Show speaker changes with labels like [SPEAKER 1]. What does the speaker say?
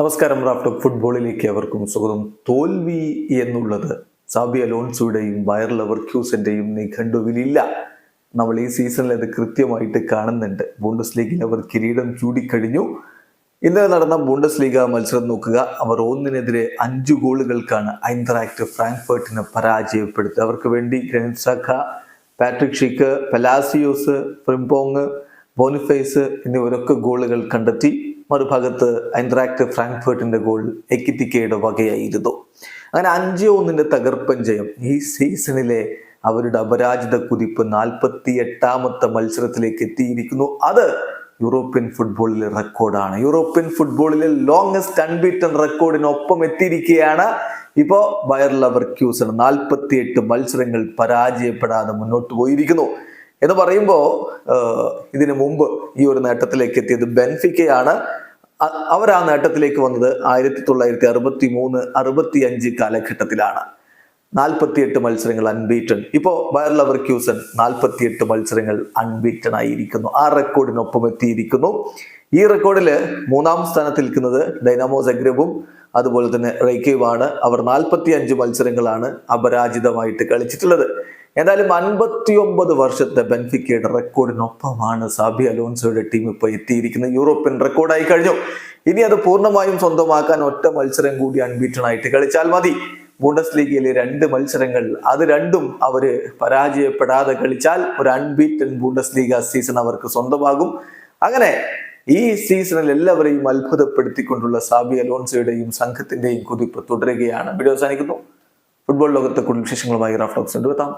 [SPEAKER 1] നമസ്കാരം റാഫ്റ്റോ ഫുട്ബോളിലേക്ക് അവർക്കും സ്വാഗതം. തോൽവി എന്നുള്ളത് സാബി ബയർ ലവർ ലവർക്യൂസിന്റെയും നിഘണ്ടുവിലില്ല. നമ്മൾ ഈ സീസണിൽ അത് കൃത്യമായിട്ട് കാണുന്നുണ്ട്. ബോണ്ടസ് ലീഗിൽ അവർ കിരീടം ചൂടിക്കഴിഞ്ഞു. ഇന്നലെ നടന്ന ബോണ്ടസ് ലീഗ മത്സരം നോക്കുക. അവർ ഒന്നിനെതിരെ അഞ്ച് ഗോളുകൾക്കാണ് ഐന്തറാക്ട് ഫ്രാങ്ക്ഫേർട്ടിനെ പരാജയപ്പെടുത്തുക അവർക്ക് വേണ്ടി Granit Xhaka Patrick Schick Palacios Frimpong Boniface എന്നിവരൊക്കെ ഗോളുകൾ കണ്ടെത്തി. മറുഭാഗത്ത് ഐൻട്രാക്ട് ഫ്രാങ്ക്ഫേർട്ടിന്റെ ഗോൾ എക്കിത്തിക്കയുടെ വകയായിരുന്നു. അങ്ങനെ അഞ്ച് ഒന്നിന്റെ തകർപ്പൻ ജയം ഈ സീസണിലെ അവരുടെ അപരാജിത കുതിപ്പ് നാൽപ്പത്തി എട്ടാമത്തെ മത്സരത്തിലേക്ക് എത്തിയിരിക്കുന്നു. അത് യൂറോപ്യൻ ഫുട്ബോളിലെ റെക്കോർഡാണ് യൂറോപ്യൻ ഫുട്ബോളിലെ ലോങ്സ്റ്റ് അൺബീറ്റൺ റെക്കോർഡിനൊപ്പം എത്തിയിരിക്കുകയാണ്. ഇപ്പോ ബയർ ലവർ ക്യൂസൺ നാൽപ്പത്തി എട്ട് മത്സരങ്ങൾ പരാജയപ്പെടാതെ മുന്നോട്ട് പോയിരിക്കുന്നു. എന്ന് പറയുമ്പോൾ ഇതിനു മുമ്പ് ഈ ഒരു നേട്ടത്തിലേക്ക് എത്തിയത് ബെൻഫിക്കയാണ്. അവർ ആ നേട്ടത്തിലേക്ക് വന്നത് ആയിരത്തി തൊള്ളായിരത്തി അറുപത്തി മൂന്ന് അറുപത്തി അഞ്ച് കാലഘട്ടത്തിലാണ്. നാൽപ്പത്തിയെട്ട് മത്സരങ്ങൾ അൺബീറ്റൺ ഇപ്പോൾ ബയർ ലവർക്യൂസൺ നാൽപ്പത്തിയെട്ട് മത്സരങ്ങൾ അൺബീറ്റൺ ആയിരിക്കുന്നു. ആ റെക്കോർഡിനൊപ്പം എത്തിയിരിക്കുന്നു. ഈ റെക്കോർഡിൽ മൂന്നാം സ്ഥാനത്ത് നിൽക്കുന്നത് ഡൈനാമോ സഗ്രബും അതുപോലെ തന്നെ റൈക്കേവാണ് അവർ നാൽപ്പത്തി അഞ്ച് മത്സരങ്ങളാണ് അപരാജിതമായിട്ട് കളിച്ചിട്ടുള്ളത്. എന്തായാലും അൻപത്തി ഒമ്പത് വർഷത്തെ ബെൻഫിക്കയുടെ റെക്കോർഡിനൊപ്പമാണ് സാബി അലോൺസോയുടെ ടീം ഇപ്പോൾ എത്തിയിരിക്കുന്നത്. യൂറോപ്യൻ റെക്കോർഡായി കഴിഞ്ഞു. ഇനി അത് പൂർണമായും സ്വന്തമാക്കാൻ ഒറ്റ മത്സരം കൂടി അൺബീറ്റൺ ആയിട്ട് കളിച്ചാൽ മതി. ബൂണ്ടസ് ലീഗിലെ രണ്ട് മത്സരങ്ങൾ അത് രണ്ടും അവർ പരാജയപ്പെടാതെ കളിച്ചാൽ ഒരു അൺബീറ്റൻ ബൂണ്ടസ് ലീഗ സീസൺ അവർക്ക് സ്വന്തമാകും. അങ്ങനെ ഈ സീസണിൽ എല്ലാവരെയും അത്ഭുതപ്പെടുത്തിക്കൊണ്ടുള്ള സാബി അലോൺസോയുടെയും സംഘത്തിന്റെയും കുതിപ്പ് തുടരുകയാണ്. വീഡിയോ അവസാനിക്കുന്നു. ഫുട്ബോൾ ലോകത്തെ കൂടുതൽ വിശേഷങ്ങളുമായി റഫ്ലോക്സ് എടുത്താം